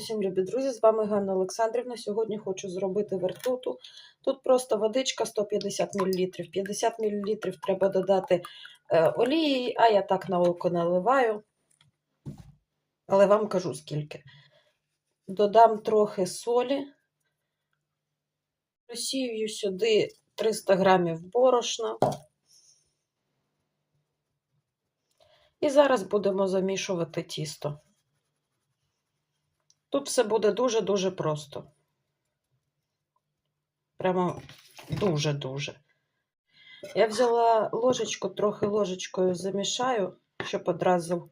Усім любі друзі, з вами Ганна Олександрівна. Сьогодні хочу зробити вертуту. Тут просто водичка 150 мл. 50 мл треба додати е, олії, а я так на око наливаю. Але вам кажу скільки. Додам трохи солі. Розсію сюди 300 грамів борошна. І зараз будемо замішувати тісто. Тут все буде дуже-дуже просто. Прямо дуже-дуже. Я взяла ложечку, трохи ложечкою замішаю, щоб одразу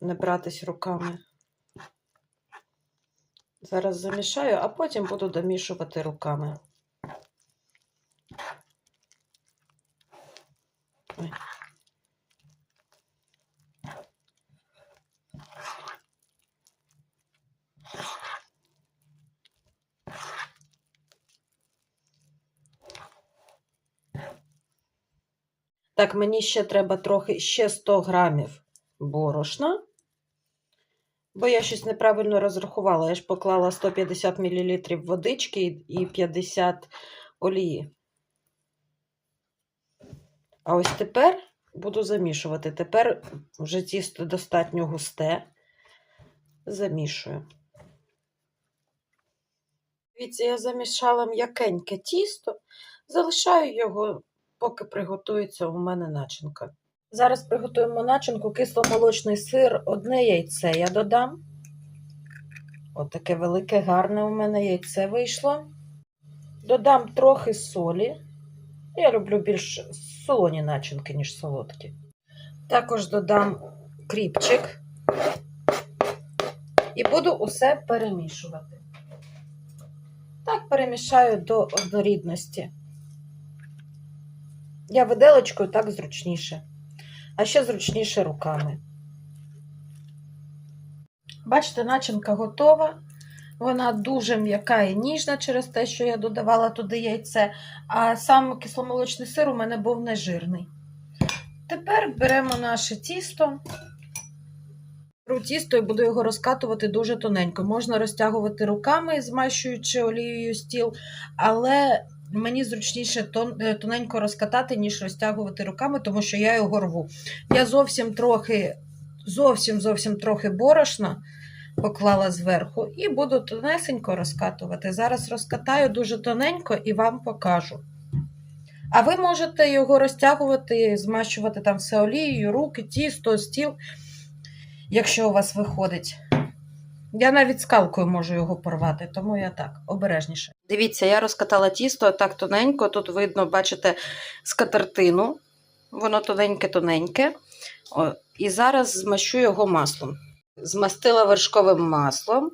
не братись руками. Зараз замішаю, а потім буду домішувати руками. Ой. Так, мені ще треба трохи ще 100 грамів борошна, бо я щось неправильно розрахувала. Я ж поклала 150 мл водички і 50 олії. А ось тепер буду замішувати. Тепер вже тісто достатньо густе. Замішую. Дивіться, я замішала м'якеньке тісто, залишаю його поки приготується у мене начинка. Зараз приготуємо начинку кисломолочний сир, одне яйце я додам. Отаке велике, гарне у мене яйце вийшло. Додам трохи солі. Я люблю більш солоні начинки, ніж солодкі. Також додам кріпчик і буду усе перемішувати. Так, перемішаю до однорідності. Я виделочкою так зручніше, а ще зручніше руками. Бачите, начинка готова. Вона дуже м'яка і ніжна через те, що я додавала туди яйце, а сам кисломолочний сир у мене був нежирний. Тепер беремо наше тісто. Беру тісто і буду його розкатувати дуже тоненько. Можна розтягувати руками, змащуючи олією стіл, але мені зручніше тон, е, тоненько розкатати, ніж розтягувати руками, тому що я його рву. Я зовсім трохи, зовсім зовсім трохи борошна поклала зверху і буду тонесенько розкатувати. Зараз розкатаю дуже тоненько і вам покажу. А ви можете його розтягувати, змащувати там все олією, руки, тісто, стіл, якщо у вас виходить. Я навіть скалкою можу його порвати, тому я так обережніше. Дивіться, я розкатала тісто так тоненько. Тут видно, бачите, скатертину. Воно тоненьке-тоненьке. І зараз змащу його маслом. Змастила вершковим маслом.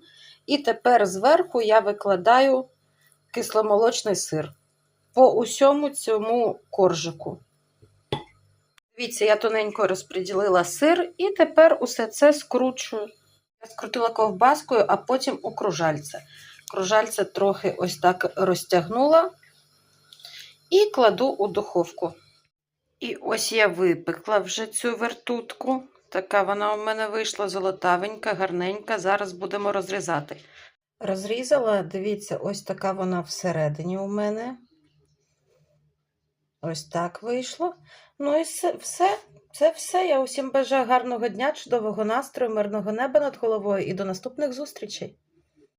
І тепер зверху я викладаю кисломолочний сир по усьому цьому коржику. Дивіться, я тоненько розподілила сир, і тепер усе це скручую. Я скрутила ковбаскою, а потім у кружальце. Кружальце трохи ось так розтягнула і кладу у духовку. І ось я випекла вже цю вертутку. Така вона у мене вийшла золотавенька, гарненька. Зараз будемо розрізати. Розрізала, дивіться, ось така вона всередині у мене. Ось так вийшло. Ну і все. Це все. Я усім бажаю гарного дня, чудового настрою, мирного неба над головою і до наступних зустрічей.